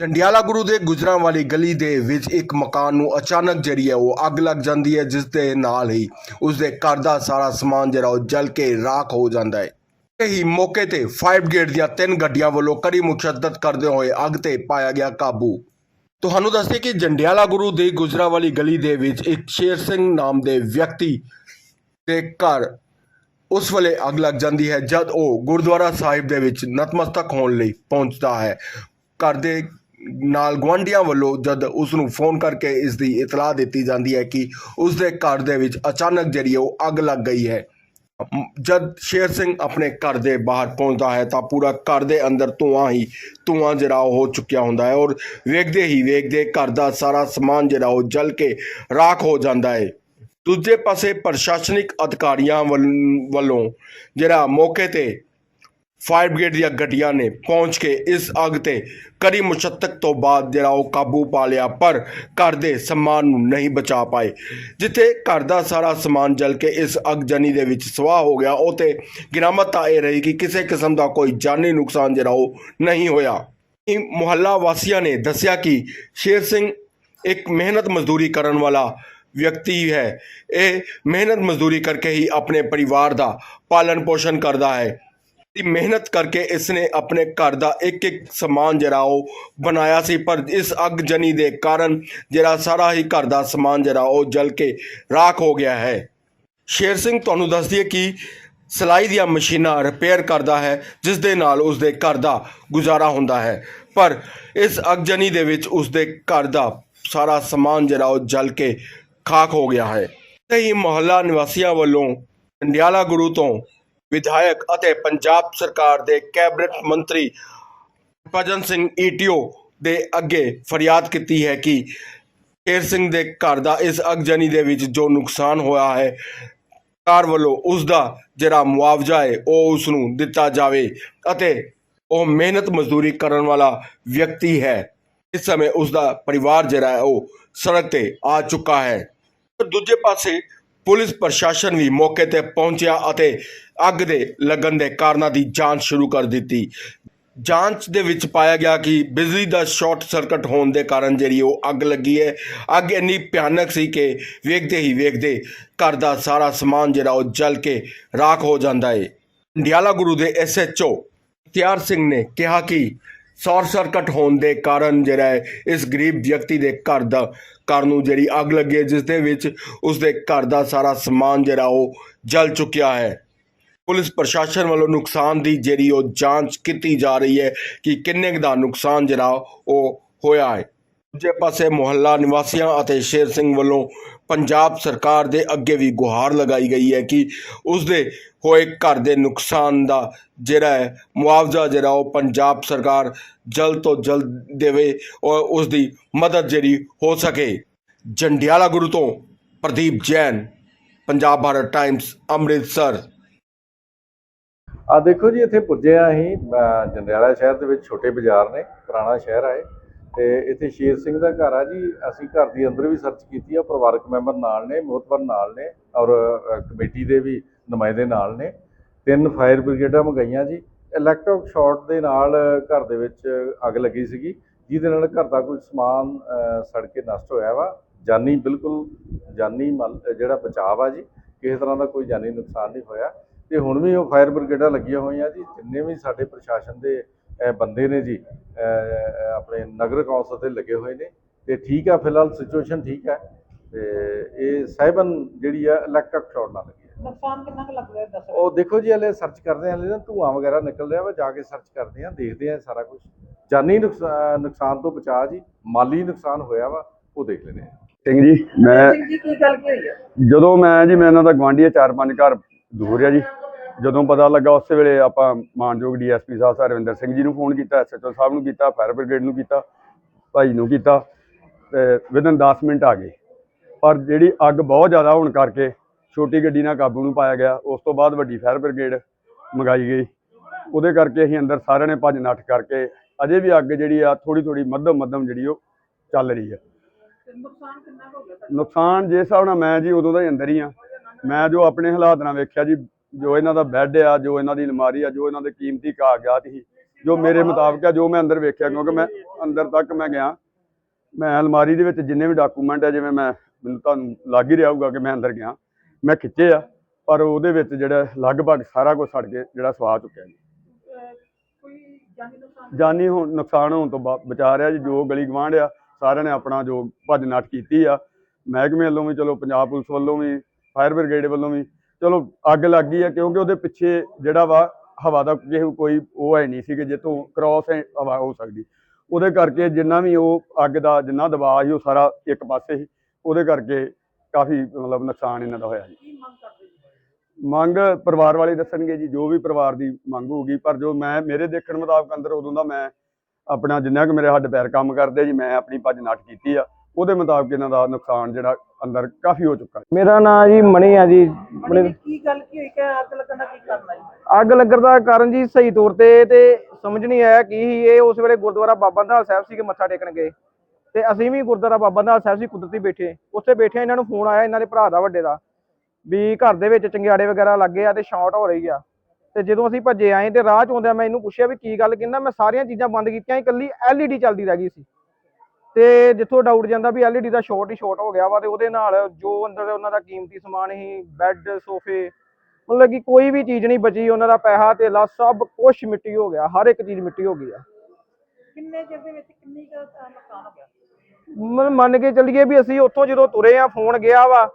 ਜੰਡਿਆਲਾ ਗੁਰੂ ਦੇ ਗੁਜਰਾਂ ਵਾਲੀ ਗਲੀ ਦੇ ਵਿੱਚ ਇੱਕ ਮਕਾਨ ਨੂੰ ਅਚਾਨਕ ਜਿਹੜੀ ਹੈ ਉਹ ਅੱਗ ਲੱਗ ਜਾਂਦੀ ਹੈ, ਜਿਸ ਦੇ ਨਾਲ ਹੀ ਉਸ ਦੇ ਘਰ ਦਾ ਸਾਰਾ ਸਮਾਨ ਜਿਹੜਾ ਉਹ ਜਲ ਕੇ ਰਾਖ ਹੋ ਜਾਂਦਾ ਹੈ। ਹੀ ਮੌਕੇ ਤੇ ਫਾਇਰ ਬ੍ਰਿਗੇਡ ਦੀਆਂ ਤਿੰਨ ਗੱਡੀਆਂ ਵੱਲੋਂ ਕੜੀ ਮੁਸ਼ੱਦਤ ਕਰਦੇ ਹੋਏ ਅੱਗ ਤੇ ਪਾਇਆ ਗਿਆ ਕਾਬੂ। ਤੁਹਾਨੂੰ ਦੱਸਦੇ ਕਿ ਜੰਡਿਆਲਾ ਗੁਰੂ ਦੇ ਗੁਜਰਾਂ ਵਾਲੀ ਗਲੀ ਦੇ ਵਿੱਚ ਇੱਕ ਸ਼ੇਰ ਸਿੰਘ ਨਾਮ ਦੇ ਵਿਅਕਤੀ ਦੇ ਘਰ ਉਸ ਵੇਲੇ ਅੱਗ ਲੱਗ ਜਾਂਦੀ ਹੈ, ਜਦ ਉਹ ਗੁਰਦੁਆਰਾ ਸਾਹਿਬ ਦੇ ਵਿੱਚ ਨਤਮਸਤਕ ਹੋਣ ਲਈ ਪਹੁੰਚਦਾ ਹੈ। ਘਰ ਦੇ ਨਾਲ ਗੁਆਂਢੀਆਂ ਵੱਲੋਂ ਜਦ ਉਸ ਨੂੰ ਫੋਨ ਕਰਕੇ ਇਸ ਦੀ ਇਤਲਾਹ ਦਿੱਤੀ ਜਾਂਦੀ ਹੈ ਕਿ ਉਸ ਦੇ ਘਰ ਦੇ ਵਿੱਚ ਅਚਾਨਕ ਜਿਹੜੀ ਉਹ ਅੱਗ ਲੱਗ ਗਈ ਹੈ। ਜਦ ਸ਼ੇਰ ਸਿੰਘ ਆਪਣੇ ਘਰ ਦੇ ਬਾਹਰ ਪਹੁੰਚਦਾ ਹੈ ਤਾਂ ਪੂਰਾ ਘਰ ਦੇ ਅੰਦਰ ਧੂਆਂ ਹੀ ਧੂਆਂ ਜਿਹੜਾ ਉਹ ਹੋ ਚੁੱਕਿਆ ਹੁੰਦਾ ਹੈ ਔਰ ਵੇਖਦੇ ਹੀ ਵੇਖਦੇ ਘਰ ਦਾ ਸਾਰਾ ਸਮਾਨ ਜਿਹੜਾ ਉਹ ਜਲ ਕੇ ਰਾਖ ਹੋ ਜਾਂਦਾ ਹੈ। ਦੂਜੇ ਪਾਸੇ ਪ੍ਰਸ਼ਾਸਨਿਕ ਅਧਿਕਾਰੀਆਂ ਵੱਲ- ਵੱਲੋਂ ਜਿਹੜਾ ਮੌਕੇ ਤੇ ਫਾਇਰ ਬ੍ਰਿਗੇਡ ਦੀਆਂ ਗੱਡੀਆਂ ਨੇ ਪਹੁੰਚ ਕੇ ਇਸ ਅੱਗ ਤੇ ਕੜੀ ਮੁਸ਼ੱਤਕ ਤੋਂ ਬਾਅਦ ਜਿਹੜਾ ਉਹ ਕਾਬੂ ਪਾ ਲਿਆ, ਪਰ ਘਰ ਦੇ ਸਮਾਨ ਨੂੰ ਨਹੀਂ ਬਚਾ ਪਾਏ। ਜਿੱਥੇ ਘਰ ਦਾ ਸਾਰਾ ਸਮਾਨ ਜਲ ਕੇ ਇਸ ਅੱਗ ਜਨੀ ਦੇ ਵਿੱਚ ਸਵਾਹ ਹੋ ਗਿਆ, ਉਹ ਤੇ ਗਿਰਾਮਤ ਤਾਂ ਇਹ ਰਹੀ ਕਿ ਕਿਸੇ ਕਿਸਮ ਦਾ ਕੋਈ ਜਾਨੀ ਨੁਕਸਾਨ ਜਿਹੜਾ ਉਹ ਨਹੀਂ ਹੋਇਆ। ਮੁਹੱਲਾ ਵਾਸੀਆਂ ਨੇ ਦੱਸਿਆ ਕਿ ਸ਼ੇਰ ਸਿੰਘ ਇੱਕ ਮਿਹਨਤ ਮਜ਼ਦੂਰੀ ਕਰਨ ਵਾਲਾ ਵਿਅਕਤੀ ਹੈ। ਇਹ ਮਿਹਨਤ ਮਜ਼ਦੂਰੀ ਕਰਕੇ ਹੀ ਆਪਣੇ ਪਰਿਵਾਰ ਦਾ ਪਾਲਣ ਪੋਸ਼ਣ ਕਰਦਾ ਹੈ। ਦੀ ਮਿਹਨਤ ਕਰਕੇ ਇਸ ਨੇ ਆਪਣੇ ਘਰ ਦਾ ਇੱਕ ਇੱਕ ਸਮਾਨ ਜਿਹੜਾ ਉਹ ਬਣਾਇਆ ਸੀ, ਪਰ ਇਸ ਅੱਗ ਜਨੀ ਦੇ ਕਾਰਨ ਜਿਹੜਾ ਸਾਰਾ ਹੀ ਘਰ ਦਾ ਸਮਾਨ ਜਿਹੜਾ ਉਹ ਜਲ ਕੇ ਰਾਖ ਹੋ ਗਿਆ ਹੈ। ਸ਼ੇਰ ਸਿੰਘ, ਤੁਹਾਨੂੰ ਦੱਸ ਦਈਏ ਕਿ ਸਿਲਾਈ ਦੀਆਂ ਮਸ਼ੀਨਾਂ ਰਿਪੇਅਰ ਕਰਦਾ ਹੈ, ਜਿਸ ਦੇ ਨਾਲ ਉਸ ਦੇ ਘਰ ਦਾ ਗੁਜ਼ਾਰਾ ਹੁੰਦਾ ਹੈ। ਪਰ ਇਸ ਅਗਜਨੀ ਦੇ ਵਿੱਚ ਉਸ ਦੇ ਘਰ ਦਾ ਸਾਰਾ ਸਮਾਨ ਜਿਹੜਾ ਉਹ ਜਲ ਕੇ ਖਾਕ ਹੋ ਗਿਆ ਹੈ। ਤੇ ਹੀ ਮੁਹੱਲਾ ਨਿਵਾਸੀਆਂ ਵੱਲੋਂ ਜੰਡਿਆਲਾ ਗੁਰੂ ਤੋਂ ਵਿਧਾਇਕ ਅਤੇ ਪੰਜਾਬ ਸਰਕਾਰ ਦੇ ਕੈਬਨਿਟ ਮੰਤਰੀ ਭਜਨ ਸਿੰਘ ਈਟੀਓ ਦੇ ਅੱਗੇ ਫਰਿਆਦ ਕੀਤੀ ਹੈ ਕਿ ਸ਼ੇਰ ਸਿੰਘ ਦੇ ਘਰ ਦਾ ਇਸ ਅਗਜਨੀ ਦੇ ਵਿੱਚ ਜੋ ਨੁਕਸਾਨ ਹੋਇਆ ਹੈ, ਸਰਕਾਰ ਵੱਲੋਂ ਉਸ ਦਾ ਜਿਹੜਾ ਮੁਆਵਜ਼ਾ ਹੈ, ਉਹ ਉਸ ਨੂੰ ਦਿੱਤਾ ਜਾਵੇ ਅਤੇ ਉਹ ਮਿਹਨਤ ਮਜ਼ਦੂਰੀ ਕਰਨ ਵਾਲਾ ਵਿਅਕਤੀ ਹੈ। ਇਸ ਸਮੇਂ ਉਸ ਦਾ ਪਰਿਵਾਰ ਜਿਹੜਾ ਹੈ, ਉਹ ਸੜਕ ਤੇ ਆ ਚੁੱਕਾ ਹੈ। ਦੂਜੇ ਪਾਸੇ ਪੁਲਿਸ ਪ੍ਰਸ਼ਾਸਨ ਵੀ ਮੌਕੇ ਤੇ ਪਹੁੰਚਿਆ ਅਤੇ ਅੱਗ ਦੇ ਲੱਗਣ ਦੇ ਕਾਰਨਾਂ ਦੀ ਜਾਂਚ ਸ਼ੁਰੂ ਕਰ ਦਿੱਤੀ। ਜਾਂਚ ਦੇ ਵਿੱਚ ਪਾਇਆ ਗਿਆ ਕਿ ਬਿਜਲੀ ਦਾ ਸ਼ਾਰਟ ਸਰਕਟ ਹੋਣ ਦੇ ਕਾਰਨ ਜਿਹੜੀ ਉਹ ਅੱਗ ਲੱਗੀ ਹੈ। ਅੱਗ ਇੰਨੀ ਭਿਆਨਕ ਸੀ ਕਿ ਵੇਖਦੇ ਹੀ ਵੇਖਦੇ ਘਰ ਦਾ ਸਾਰਾ ਸਮਾਨ ਜਿਹੜਾ ਉਹ ਜਲ ਕੇ ਰਾਖ ਹੋ ਜਾਂਦਾ ਹੈ ਡਿਆਲਾ ਗੁਰੂ ਦੇ ਐਸਐਚਓ ਤਿਆਰ ਸਿੰਘ ਨੇ ਕਿਹਾ ਕਿ ਸ਼ਾਰਟ ਸਰਕਟ ਹੋਣ ਦੇ ਕਾਰਨ ਜਿਹੜਾ ਹੈ, ਇਸ ਗਰੀਬ ਵਿਅਕਤੀ ਦੇ ਘਰ ਦਾ, ਘਰ ਨੂੰ ਜਿਹੜੀ ਅੱਗ ਲੱਗੀ ਹੈ, ਜਿਸ ਦੇ ਵਿੱਚ ਉਸ ਦੇ ਘਰ ਦਾ ਸਾਰਾ ਸਮਾਨ ਜਿਹੜਾ ਉਹ ਜਲ ਚੁੱਕਿਆ ਹੈ। ਪੁਲਿਸ ਪ੍ਰਸ਼ਾਸਨ ਵੱਲੋਂ ਨੁਕਸਾਨ ਦੀ ਜਿਹੜੀ ਉਹ ਜਾਂਚ ਕੀਤੀ ਜਾ ਰਹੀ ਹੈ ਕਿ ਕਿੰਨੇ ਕੁ ਦਾ ਨੁਕਸਾਨ ਜਿਹੜਾ ਉਹ ਹੋਇਆ ਹੈ। ਦੂਜੇ ਪਾਸੇ ਮੁਹੱਲਾ ਨਿਵਾਸੀਆਂ ਅਤੇ ਸ਼ੇਰ ਸਿੰਘ ਵੱਲੋਂ ਪੰਜਾਬ ਸਰਕਾਰ ਦੇ ਅੱਗੇ ਵੀ ਗੁਹਾਰ ਲਗਾਈ ਗਈ ਹੈ ਕਿ ਉਸ ਦੇ ਹੋਏ ਘਰ ਦੇ ਨੁਕਸਾਨ ਦਾ ਜਿਹੜਾ ਹੈ, ਮੁਆਵਜ਼ਾ ਜਿਹੜਾ ਉਹ ਪੰਜਾਬ ਸਰਕਾਰ ਜਲਦ ਤੋਂ ਜਲਦ ਦੇਵੇ ਔਰ ਉਸ ਦੀ ਮਦਦ ਜਿਹੜੀ ਹੋ ਸਕੇ। ਜੰਡਿਆਲਾ ਗੁਰੂ ਤੋਂ ਪ੍ਰਦੀਪ ਜੈਨ, ਪੰਜਾਬ ਭਾਰਤ ਟਾਈਮਸ ਅੰਮ੍ਰਿਤਸਰ। ਆ ਦੇਖੋ ਜੀ, ਇੱਥੇ ਪੁੱਜੇ ਆ ਅਸੀਂ ਜੰਡਿਆਲਾ ਸ਼ਹਿਰ ਦੇ ਵਿੱਚ ਛੋਟੇ ਬਾਜ਼ਾਰ ਨੇ, ਪੁਰਾਣਾ ਸ਼ਹਿਰ ਆਏ ਤੇ ਇੱਥੇ ਸ਼ੇਰ ਸਿੰਘ ਦਾ ਘਰ ਆ ਜੀ। ਅਸੀਂ ਘਰ ਦੀ ਅੰਦਰ ਵੀ ਸਰਚ ਕੀਤੀ ਆ, ਪਰਿਵਾਰਕ ਮੈਂਬਰ ਨਾਲ ਨੇ ਮੋਹਤਵਰ ਨਾਲ ਨੇ ਔਰ ਕਮੇਟੀ ਦੇ ਵੀ ਨੁਮਾਇੰਦੇ ਨਾਲ ਨੇ। ਤਿੰਨ ਫਾਇਰ ਬ੍ਰਿਗੇਡਾਂ ਮੰਗਾਈਆਂ ਜੀ। ਇਲੈਕਟ੍ਰਿਕ ਸ਼ਾਰਟ ਦੇ ਨਾਲ ਘਰ ਦੇ ਵਿੱਚ ਅੱਗ ਲੱਗੀ ਸੀਗੀ, ਜਿਹਦੇ ਨਾਲ ਘਰ ਦਾ ਕੋਈ ਸਮਾਨ ਸੜ ਕੇ ਨਸ਼ਟ ਹੋਇਆ ਵਾ। ਜਾਨੀ, ਬਿਲਕੁਲ ਜਾਨੀ ਮਲ- ਜਿਹੜਾ ਬਚਾਅ ਆ ਜੀ, ਕਿਸੇ ਤਰ੍ਹਾਂ ਦਾ ਕੋਈ ਜਾਨੀ ਨੁਕਸਾਨ ਨਹੀਂ ਹੋਇਆ। ਤੇ ਹੁਣ ਵੀ ਉਹ ਫਾਇਰ ਬ੍ਰਿਗੇਡਾਂ ਲੱਗੀਆਂ ਹੋਈਆਂ ਜੀ, ਜਿੰਨੇ ਵੀ ਸਾਡੇ ਪ੍ਰਸ਼ਾਸਨ ਦੇ ਅਹ, ਬੰਦੇ ਨੇ ਜੀ ਆਪਣੇ ਨਗਰ ਕੌਂਸਲ ਦੇ ਲੱਗੇ ਹੋਏ ਨੇ ਤੇ ਠੀਕ ਆ ਫਿਲਹਾਲ ਸਿਚੁਏਸ਼ਨ ਠੀਕ ਹੈ ਤੇ ਇਹ ਸਾਈਬਨ ਜਿਹੜੀ ਆ ਇਲੈਕਟ੍ਰਿਕ ਸ਼ਾਰਟ ਨਾਲ ਲੱਗੀ ਹੈ ਨੁਕਸਾਨ ਕਿੰਨਾ ਕੁ ਲੱਗ ਰਿਹਾ ਦੱਸੋ ਉਹ ਦੇਖੋ ਜੀ ਹਲੇ ਸਰਚ ਕਰਦੇ ਆ ਹਲੇ ਨਾ ਧੂਆਂ ਵਗੈਰਾ ਨਿਕਲ ਰਿਹਾ ਵਾ ਜਾ ਕੇ ਸਰਚ ਕਰਦੇ ਆ ਦੇਖਦੇ ਆ ਸਾਰਾ ਕੁਝ ਜਾਨੀ ਨੁਕਸਾਨ ਨੁਕਸਾਨ ਤੋਂ ਬਚਾ ਜੀ ਮਾਲੀ ਨੁਕਸਾਨ ਹੋਇਆ ਵਾ ਉਹ ਦੇਖ ਲੈਣੇ ਆ। ਸਿੰਘ ਜੀ ਮੈਂ ਸਿੰਘ ਜੀ ਕੀ ਗੱਲ ਕੀ ਹੋਈ ਹੈ ਜਦੋਂ ਮੈਂ ਜੀ ਮੈਂ ਇਹਨਾਂ ਦਾ ਗਵਾਂਢੀ ਆ ਚਾਰ ਪੰਜ ਘਰ ਦੂਰ ਆ ਜੀ। ਜਦੋਂ ਪਤਾ ਲੱਗਾ ਉਸੇ ਵੇਲੇ ਆਪਾਂ ਮਾਨਯੋਗ ਡੀਐਸਪੀ ਸਾਹਿਬ ਸਰਵਿੰਦਰ ਸਿੰਘ ਜੀ ਨੂੰ ਫੋਨ ਕੀਤਾ ਐਸਐਚਓ ਸਾਹਿਬ ਨੂੰ ਕੀਤਾ ਫਾਇਰ ਬ੍ਰਿਗੇਡ ਨੂੰ ਕੀਤਾ ਭਾਈ ਨੂੰ ਕੀਤਾ ਤੇ ਵਿਦਨ 10 ਮਿੰਟ ਆ ਗਏ। ਪਰ ਜਿਹੜੀ ਅੱਗ ਬਹੁਤ ਜ਼ਿਆਦਾ ਹੋਣ ਕਰਕੇ ਛੋਟੀ ਗੱਡੀ ਨਾਲ ਕਾਬੂ ਨੂੰ ਪਾਇਆ ਗਿਆ ਉਸ ਤੋਂ ਬਾਅਦ ਵੱਡੀ ਫਾਇਰ ਬ੍ਰਿਗੇਡ ਮੰਗਾਈ ਗਈ। ਉਹਦੇ ਕਰਕੇ ਅਸੀਂ ਅੰਦਰ ਸਾਰਿਆਂ ਨੇ ਭੱਜ ਨੱਠ ਕਰਕੇ ਅਜੇ ਵੀ ਅੱਗ ਜਿਹੜੀ ਆ ਥੋੜੀ ਥੋੜੀ ਮੱਧਮ ਮੱਧਮ ਜਿਹੜੀ ਉਹ ਚੱਲ ਰਹੀ ਆ। ਤੇ ਨੁਕਸਾਨ ਕਿੰਨਾ ਹੋ ਗਿਆ ਨੁਕਸਾਨ ਜਿਸ ਹਿਸਾਬ ਨਾਲ ਮੈਂ ਜੀ ਉਦੋਂ ਦਾ ਹੀ ਅੰਦਰ ਹੀ ਆ। ਮੈਂ ਜੋ ਆਪਣੇ ਹਾਲਾਤ ਨਾਲ ਵੇਖਿਆ ਜੀ ਜੋ ਇਹਨਾਂ ਦਾ ਬੈੱਡ ਆ, ਜੋ ਇਹਨਾਂ ਦੀ ਅਲਮਾਰੀ ਆ, ਜੋ ਇਹਨਾਂ ਦੇ ਕੀਮਤੀ ਕਾਗਜ਼ਾਤ ਸੀ ਜੋ ਮੇਰੇ ਮੁਤਾਬਕ ਆ, ਜੋ ਮੈਂ ਅੰਦਰ ਵੇਖਿਆ, ਕਿਉਂਕਿ ਮੈਂ ਅੰਦਰ ਤੱਕ ਮੈਂ ਗਿਆ। ਮੈਂ ਅਲਮਾਰੀ ਦੇ ਵਿੱਚ ਜਿੰਨੇ ਵੀ ਡਾਕੂਮੈਂਟ ਆ, ਜਿਵੇਂ ਮੈਂ, ਮੈਨੂੰ ਤੁਹਾਨੂੰ ਲੱਗ ਹੀ ਰਿਹਾ ਹੋਊਗਾ ਕਿ ਮੈਂ ਅੰਦਰ ਗਿਆ। ਮੈਂ ਖਿੱਚੇ ਆ, ਪਰ ਉਹਦੇ ਵਿੱਚ ਜਿਹੜਾ ਲਗਭਗ ਸਾਰਾ ਕੁਝ ਸੜ ਕੇ ਜਿਹੜਾ ਸਵਾ ਚੁੱਕਿਆ ਜੀ। ਜਾਨੀ ਹੋਣ, ਨੁਕਸਾਨ ਹੋਣ ਤੋਂ ਬਾ- ਬਚਾ ਰਿਹਾ ਜੀ, ਜੋ ਗਲੀ ਗਵਾਂਢ ਆ, ਸਾਰਿਆਂ ਨੇ ਆਪਣਾ ਜੋ ਭੱਜ ਨੱਠ ਕੀਤੀ ਆ। ਮਹਿਕਮੇ ਵੱਲੋਂ ਵੀ, ਚਲੋ ਪੰਜਾਬ ਪੁਲਿਸ ਵੱਲੋਂ ਵੀ ਫਾਇਰ ਬ੍ਰਿਗੇਡ ਵੱਲੋਂ ਵੀ ਚਲੋ ਅੱਗ ਲੱਗ ਗਈ ਆ ਕਿਉਂਕਿ ਉਹਦੇ ਪਿੱਛੇ ਜਿਹੜਾ ਵਾ ਹਵਾ ਦਾ ਕੋਈ ਉਹ ਹੈ ਨਹੀਂ ਸੀ ਕਿ ਜਿੱਥੋਂ ਕ੍ਰਾਸ ਹਵਾ ਹੋ ਸਕਦੀ। ਉਹਦੇ ਕਰਕੇ ਜਿੰਨਾ ਵੀ ਉਹ ਅੱਗ ਦਾ ਜਿੰਨਾ ਦਬਾਅ ਸੀ ਉਹ ਸਾਰਾ ਇੱਕ ਪਾਸੇ ਸੀ। ਉਹਦੇ ਕਰਕੇ ਕਾਫੀ ਮਤਲਬ ਨੁਕਸਾਨ ਇਹਨਾਂ ਦਾ ਹੋਇਆ ਜੀ। ਮੰਗ ਪਰਿਵਾਰ ਵਾਲੇ ਦੱਸਣਗੇ ਜੀ ਜੋ ਵੀ ਪਰਿਵਾਰ ਦੀ ਮੰਗ ਹੋਊਗੀ ਪਰ ਜੋ ਮੈਂ ਮੇਰੇ ਦੇਖਣ ਮੁਤਾਬਕ ਅੰਦਰ ਉਦੋਂ ਦਾ ਮੈਂ ਆਪਣਾ ਜਿੰਨਾ ਕਿ ਮੇਰੇ ਹੱਡ ਪੈਰ ਕੰਮ ਕਰਦੇ ਜੀ ਮੈਂ ਆਪਣੀ ਭੱਜ ਨੱਠ ਕੀਤੀ ਆ। ਉਹਦੇ ਮੁਤਾਬਕ ਇਹਨਾਂ ਦਾ ਨੁਕਸਾਨ ਜਿਹੜਾ ਅੰਦਰ ਕਾਫੀ ਹੋ ਚੁੱਕਾ ਮੇਰਾ ਨਾਮ ਜੀ ਮਣੀ ਆ ਜੀ। ਜੀ, ਕੀ ਗੱਲ ਕੀ ਹੋਈ? ਕਿ ਅੱਗ ਲੱਗਣ ਦਾ ਕੀ ਕਰਨਾ ਜੀ? ਅੱਗ ਲੱਗਣ ਦਾ ਕਾਰਨ ਜੀ ਸਹੀ ਤੌਰ ਤੇ ਤੇ ਸਮਝ ਨਹੀਂ ਆਇਆ ਕੀ ਸੀ। ਇਹ ਉਸ ਵੇਲੇ ਗੁਰਦੁਆਰਾ ਬਾਬਾ ਨਿਹਾਲ ਸਾਹਿਬ ਸੀ ਕਿ ਮੱਥਾ ਟੇਕਣ ਗਏ। ਤੇ ਅਸੀਂ ਵੀ ਗੁਰਦੁਆਰਾ ਬਾਬਾ ਨਿਹਾਲ ਸਾਹਿਬ ਸੀ ਕੁਦਰਤੀ ਬੈਠੇ। ਉੱਥੇ ਬੈਠੇ ਇਹਨਾਂ ਨੂੰ ਫੋਨ ਆਇਆ ਇਹਨਾਂ ਦੇ ਭਰਾ ਦਾ ਵੱਡੇ ਦਾ ਵੀ ਘਰ ਦੇ ਵਿੱਚ ਚੰਗਿਆੜੇ ਵਗੈਰਾ ਲੱਗੇ ਆ ਤੇ ਸ਼ਾਰਟ ਹੋ ਰਹੀ ਆ। ਤੇ ਜਦੋਂ ਅਸੀਂ ਭੱਜੇ ਆਏ ਤੇ ਰਾਹ ਚ ਆਉਂਦਿਆਂ ਮੈਂ ਇਹਨੂੰ ਪੁੱਛਿਆ ਵੀ ਕੀ ਗੱਲ ਕਹਿੰਦਾ ਮੈਂ ਸਾਰੀਆਂ ਚੀਜ਼ਾਂ ਬੰਦ ਕੀਤੀਆਂ ਇਕੱਲੀ LED ਚੱਲਦੀ ਰਹਿ ਗਈ ਸੀ। ਤੇ ਜਿੱਥੋਂ ਡਾਊਟ ਜਾਂਦਾ ਵੀ LED ਦਾ ਸ਼ਾਰਟ ਹੀ ਸ਼ਾਰਟ ਹੋ ਗਿਆ ਵਾ ਤੇ ਉਹਦੇ ਨਾਲ ਜੋ ਅੰਦਰ ਉਹਨਾਂ ਦਾ ਕੀਮਤੀ ਸਮਾਨ ਸੀ ਬੈੱਡ ਸੋਫੇ ਮਤਲਬ ਕਿ ਕੋਈ ਵੀ ਚੀਜ਼ ਨਹੀਂ ਬਚੀ ਉਹਨਾਂ ਦਾ ਪੈਸਾ ਧੇਲਾ ਸਭ ਕੁਝ ਮਿੱਟੀ ਹੋ ਗਿਆ ਹਰ ਇੱਕ ਚੀਜ਼ ਮਿੱਟੀ ਹੋ ਗਈ ਆ। ਕਿੰਨੇ ਚਿਰ ਦੇ ਵਿੱਚ ਕਿੰਨੀ ਕੁ ਨੁਕਸਾਨ ਹੋ ਗਿਆ? ਮੰਨ ਕੇ ਚੱਲੀਏ ਵੀ ਅਸੀਂ ਉੱਥੋਂ ਜਦੋਂ ਤੁਰੇ ਆ ਫੋਨ ਗਿਆ ਵਾ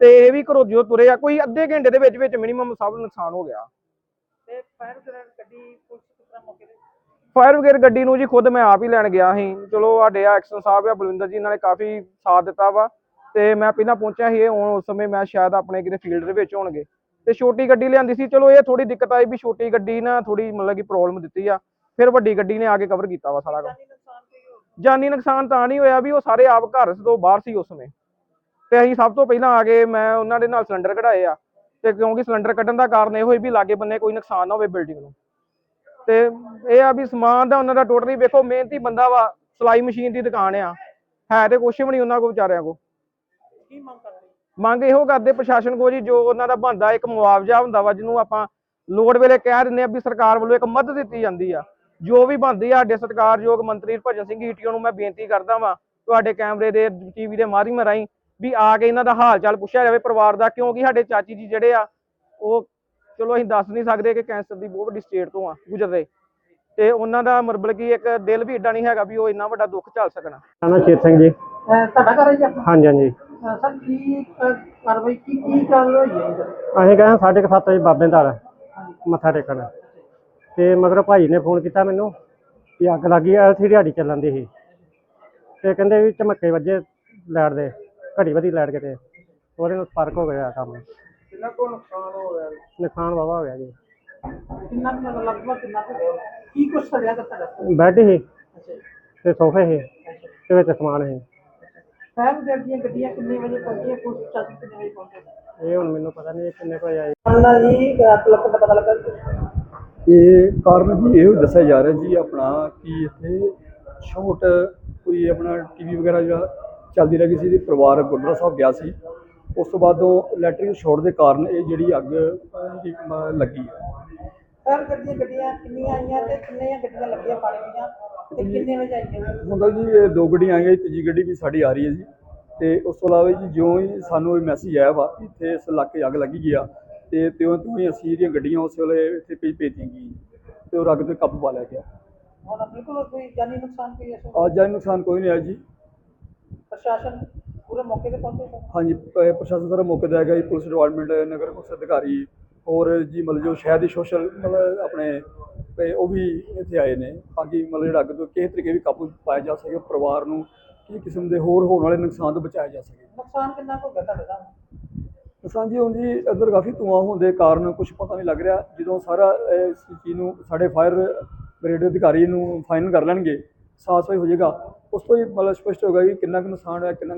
ਤੇ ਇਹ ਵੀ ਘਰੋਂ ਜਦੋਂ ਤੁਰੇ ਆ ਕੋਈ ਅੱਧੇ ਘੰਟੇ ਦੇ ਵਿੱਚ ਵਿੱਚ ਮਿਨੀਮਮ ਸਭ ਨੁਕਸਾਨ ਹੋ ਗਿਆ। ਤੇ ਫਾਇਰ ਬ੍ਰਿਗੇਡ ਗੱਡੀ ਪੁਲਿਸ ਕਿਸ ਤਰ੍ਹਾਂ ਮੌਕੇ ਤੇ ਫਾਇਰ ਬ੍ਰਿਗੇਡ ਗੱਡੀ ਨੂੰ ਜੀ ਖੁਦ ਮੈਂ ਆਪ ਹੀ ਲੈਣ ਗਿਆ ਸੀ। ਚਲੋ ਸਾਡੇ ਐਕਸ਼ਨ ਸਾਹਿਬ ਆ ਬਲਵਿੰਦਰ ਜੀ ਇਹਨਾਂ ਨੇ ਕਾਫੀ ਸਾਥ ਦਿੱਤਾ ਵਾ ਤੇ ਮੈਂ ਪਹਿਲਾਂ ਪਹੁੰਚਿਆ ਸੀ ਇਹ ਉਸ ਸਮੇਂ ਮੈਂ ਸ਼ਾਇਦ ਆਪਣੇ ਕਿਤੇ ਫੀਲਡ ਦੇ ਵਿੱਚ ਹੋਣਗੇ। ਤੇ ਛੋਟੀ ਗੱਡੀ ਲਿਆਂਦੀ ਸੀ ਚਲੋ ਇਹ ਥੋੜੀ ਦਿੱਕਤ ਆਈ ਵੀ ਛੋਟੀ ਗੱਡੀ ਨਾ ਥੋੜੀ ਮਤਲਬ ਕਿ ਪ੍ਰੋਬਲਮ ਦਿੱਤੀ ਆ ਫਿਰ ਵੱਡੀ ਗੱਡੀ ਨੇ ਆ ਕੇ ਕਵਰ ਕੀਤਾ ਵਾ ਸਾਰਾ ਹੋਰ? ਜਾਨੀ ਨੁਕਸਾਨ ਤਾਂ ਨਹੀਂ ਹੋਇਆ ਵੀ ਉਹ ਸਾਰੇ ਆਪ ਘਰ ਤੋਂ ਬਾਹਰ ਸੀ ਉਸ ਸਮੇਂ। ਤੇ ਅਸੀਂ ਸਭ ਤੋਂ ਪਹਿਲਾਂ ਆ ਕੇ ਮੈਂ ਉਹਨਾਂ ਦੇ ਨਾਲ ਸਿਲੰਡਰ ਕਢਾਏ ਆ ਤੇ ਕਿਉਂਕਿ ਸਿਲੰਡਰ ਕੱਢਣ ਦਾ ਕਾਰਨ ਇਹ ਹੋਈ ਵੀ ਲਾਗੇ ਬੰਨੇ ਕੋਈ ਨੁਕਸਾਨ ਨਾ ਹੋਵੇ ਬਿਲਡਿੰਗ ਨੂੰ। ਤੇ ਇਹ ਆ ਵੀ ਸਮਾਨ ਦਾ ਉਹਨਾਂ ਦਾ ਟੋਟਲੀ ਵੇਖੋ ਮਿਹਨਤੀ ਬੰਦਾ ਵਾ ਸਲਾਈ ਮਸ਼ੀਨ ਦੀ ਦੁਕਾਨ ਆ। ਹੈ ਤੇ ਕੁਛ ਵੀ ਨਹੀਂ ਉਹਨਾਂ ਕੋ ਵਿਚਾਰਿਆਂ ਕੋ ਕੀ ਮੰਗ ਕਰਦੇ? ਮੰਗ ਇਹੋ ਕਰਦੇ ਪ੍ਰਸ਼ਾਸਨ ਕੋ ਜੀ ਜੋ ਉਹਨਾਂ ਦਾ ਬਣਦਾ ਇੱਕ ਮੁਆਵਜ਼ਾ ਹੁੰਦਾ ਵਾ ਜਿਹਨੂੰ ਆਪਾਂ ਲੋੜ ਵੇਲੇ ਕਹਿ ਦਿੰਦੇ ਆ ਵੀ ਸਰਕਾਰ ਵੱਲੋਂ ਇੱਕ ਮਦਦ ਦਿੱਤੀ ਜਾਂਦੀ ਆ। ਜੋ ਵੀ ਬਣਦੀ ਆ ਸਾਡੇ ਸਤਿਕਾਰਯੋਗ ਮੰਤਰੀ ਭਜਨ ਸਿੰਘ ਈਟੀਓ ਨੂੰ ਮੈਂ ਬੇਨਤੀ ਕਰਦਾ ਵਾਂ ਤੁਹਾਡੇ ਕੈਮਰੇ ਦੇ ਟੀਵੀ ਦੇ ਮਾਧਿਅਮ ਰਾਹੀਂ ਵੀ ਆ ਕੇ ਇਹਨਾਂ ਦਾ ਹਾਲ ਚਾਲ ਪੁੱਛਿਆ ਜਾਵੇ ਪਰਿਵਾਰ ਦਾ ਕਿਉਂਕਿ ਸਾਡੇ ਚਾਚੀ ਜੀ ਜਿਹੜੇ ਆ ਉਹ ਚਲੋ ਅਸੀਂ ਦੱਸ ਨਹੀਂ ਸਕਦੇ ਕਿ ਕੈਂਸਰ ਦੀ ਬਹੁਤ ਵੱਡੀ ਸਟੇਟ ਤੋਂ ਆ ਗੁਜ਼ਰੇ ਤੇ ਉਹਨਾਂ ਦਾ ਮਤਲਬ ਕਿ ਇੱਕ ਦਿਲ ਵੀ ਏਡਾ ਨਹੀਂ ਹੈਗਾ ਵੀ ਉਹ ਇੰਨਾ ਵੱਡਾ ਦੁੱਖ ਝੱਲ ਸਕਣ। ਨਾ ਚੇਤ ਸਿੰਘ ਜੀ। ਤੁਹਾਡਾ ਘਰ ਹੈ ਜੀ ਆਪਣਾ? ਹਾਂਜੀ ਹਾਂਜੀ। ਸਰ ਕੀ ਕਾਰਵਾਈ ਕੀ ਕੀ ਗੱਲ ਹੋਈ ਹੈ ਅਸੀਂ ਗਏ ਸਾਢੇ ਕੁ ਸੱਤ ਵਜੇ ਬਾਬੇ ਦਾ ਮੱਥਾ ਟੇਕਣ। ਤੇ ਮਗਰ ਭਾਈ ਨੇ ਫੋਨ ਕੀਤਾ ਮੈਨੂੰ ਕਿ ਅੱਗ ਲੱਗੀ ਐ ਸੀ ਦਿਹਾੜੀ ਚੱਲਣ ਦੀ ਸੀ। ਤੇ ਕਹਿੰਦੇ ਵੀ ਝਮੱਕੇ ਵੱਜੇ ਲਾਈਟ ਦੇ ਘੜੀ ਵਧੀ ਲਾਈਟ ਕਿਤੇ। ਉਹਦੇ ਨਾਲ ਫ਼ਰਕ ਹੋ ਗਿਆ ਕੰਮ। ਕਿੰਨਾ ਕੋ ਨੁਕਸਾਨ ਹੋ ਗਿਆ ਨੁਕਸਾਨ ਵਾਵਾ ਹੋ ਗਿਆ ਜੀ। ਕਿੰਨਾ ਕੁ ਲਗਭਗ ਕਿੰਨਾ ਕੁ ਹੋਇਆ ਕੀ ਕੁਛ ਸੜਿਆ ਕਰ ਤੁਹਾਡਾ ਬੈੱਡ ਅੱਛਾ ਜੀ। ਤੇ ਸੋਫੇ ਸੀ ਤੇ ਵਿੱਚ ਸਮਾਨ ਸੀ ਫਾਇਰ ਬ੍ਰਿਗੇਡ ਦੀਆਂ ਗੱਡੀਆਂ ਕਿੰਨੇ ਵਜੇ ਪਹੁੰਚੀਆਂ? ਪੁਲਿਸ ਚਾਚੀ ਕਿੰਨੇ ਵਜੇ ਪਹੁੰਚੇ ਇਹ ਹੁਣ ਮੈਨੂੰ ਪਤਾ ਨਹੀਂ ਕਿੰਨੇ ਕੋਈ ਆਏ। ਅੰਨਾ ਜੀ ਅੱਗ ਲੱਗਣ ਦਾ ਪਤਾ ਲੱਗਾ ਇਹ ਕਾਰਨ ਜੀ ਇਹੋ ਦੱਸਿਆ ਜਾ ਰਿਹਾ ਜੀ ਆਪਣਾ ਕਿ ਇੱਥੇ ਸ਼ਾਰਟ ਕੋਈ ਆਪਣਾ ਟੀਵੀ ਵਗੈਰਾ ਜਿਹੜਾ ਚੱਲਦੀ ਰਹੀ ਸੀ ਤੇ ਪਰਿਵਾਰ ਗੁਰਦੁਆਰਾ ਸਾਹਿਬ ਗਿਆ ਸੀ। ਉਸ ਤੋਂ ਬਾਅਦ ਉਹ ਇਲੈਕਟ੍ਰਿਕ ਸ਼ਾਰਟ ਦੇ ਕਾਰਨ ਇਹ ਜਿਹੜੀ ਅੱਗ ਅਹ, ਲੱਗੀ ਹੈ। ਬ੍ਰਿਗੇਡ ਦੀਆਂ ਗੱਡੀਆਂ ਕਿੰਨੀਆਂ ਆਈਆਂ ਤੇ ਕਿੰਨੀਆਂ ਗੱਡੀਆਂ ਲੱਗੀਆਂ ਪਾਣੀ ਦੀਆਂ ਤੇ ਕਿੰਨੇ ਵਜੇ ਆਈਆਂ? ਹੁੰਦਾ ਜੀ ਇਹ ਦੋ ਗੱਡੀਆਂ ਆਈਆਂ ਜੀ, ਤੀਜੀ ਗੱਡੀ ਵੀ ਸਾਡੀ ਆ ਰਹੀ ਹੈ ਜੀ। ਤੇ ਉਸ ਤੋਂ ਇਲਾਵਾ ਜੀ ਜਿਉਂ ਹੀ ਸਾਨੂੰ ਇਹ ਮੈਸੇਜ ਆਇਆ ਵਾ ਕਿ ਇੱਥੇ ਇਸ ਇਲਾਕੇ ਅੱਗ ਲੱਗੀ ਗਿਆ ਤੇ ਤਿਉਂ ਤਿਉਂ ਹੀ ਅਸੀਂ ਜਿਹੜੀਆਂ ਗੱਡੀਆਂ ਉਸ ਵੇਲੇ ਇੱਥੇ ਭੇਜ ਭੇਜੀਆਂ ਗਈਆਂ ਤੇ ਉਹ ਅੱਗ ਤੇ ਕਾਬੂ ਪਾ ਲਿਆ ਗਿਆ। ਹੁਣ ਬਿਲਕੁਲ ਕੋਈ ਜਾਨੀ ਨੁਕਸਾਨ ਕੋਈ ਇਸ ਅੱਜ ਜਾਨੀ ਨੁਕਸਾਨ ਕੋਈ ਨਹੀਂ ਆਇਆ ਜੀ। ਪ੍ਰਸ਼ਾਸਨ ਪੂਰੇ ਮੌਕੇ ਤੇ ਪਹੁੰਚੇ ਹਾਂਜੀ ਪ- ਪ੍ਰਸ਼ਾਸਨ ਸਾਰਾ ਮੌਕੇ ਤੇ ਹੈਗਾ ਜੀ ਪੁਲਿਸ ਡਿਪਾਰਟਮੈਂਟ ਨਗਰ ਕੌਂਸਲ ਅਧਿਕਾਰੀ ਹੋਰ ਜੀ ਮਤਲਬ ਜੋ ਸ਼ਹਿਰ ਦੇ ਸੋਸ਼ਲ ਮਤਲਬ ਆਪਣੇ ਤੇ ਉਹ ਵੀ ਇੱਥੇ ਆਏ ਨੇ। ਤਾਂ ਕਿ ਮਤਲਬ ਜਿਹੜਾ ਅੱਗ ਤੋਂ ਕਿਸੇ ਤਰੀਕੇ ਵੀ ਕਾਬੂ ਪਾਇਆ ਜਾ ਸਕੇ ਪਰਿਵਾਰ ਨੂੰ ਕਿਸੇ ਕਿਸਮ ਦੇ ਹੋਰ ਹੋਣ ਵਾਲੇ ਨੁਕਸਾਨ ਤੋਂ ਬਚਾਇਆ ਜਾ ਸਕੇ। ਨੁਕਸਾਨ ਕਿੰਨਾ ਕੁ ਹੋ ਗਿਆ ਤੁਹਾਡੇ ਦਾ ਜੀ ਹੁਣ ਜੀ ਇੱਧਰ ਕਾਫੀ ਧੂਆਂ ਹੋਣ ਦੇ ਕਾਰਨ ਕੁਝ ਪਤਾ ਨਹੀਂ ਲੱਗ ਰਿਹਾ। ਜਦੋਂ ਸਾਰਾ ਇਸ ਚੀਜ਼ ਨੂੰ ਸਾਡੇ ਫਾਇਰ ਬ੍ਰਿਗੇਡ ਅਧਿਕਾਰੀ ਨੂੰ ਫਾਈਨਲ ਕਰ ਲੈਣਗੇ ਸਾਫ਼ ਸਫ਼ਾਈ ਹੋ ਜਾਏਗਾ ਉਸ ਤੋਂ ਹੀ ਮਤਲਬ ਸਪਸ਼ਟ ਹੋਗਾ ਕਿ ਕਿੰਨਾ ਕੁ ਨੁਕਸਾਨ ਹੋਇਆ ਕਿੰਨਾ ਕੁ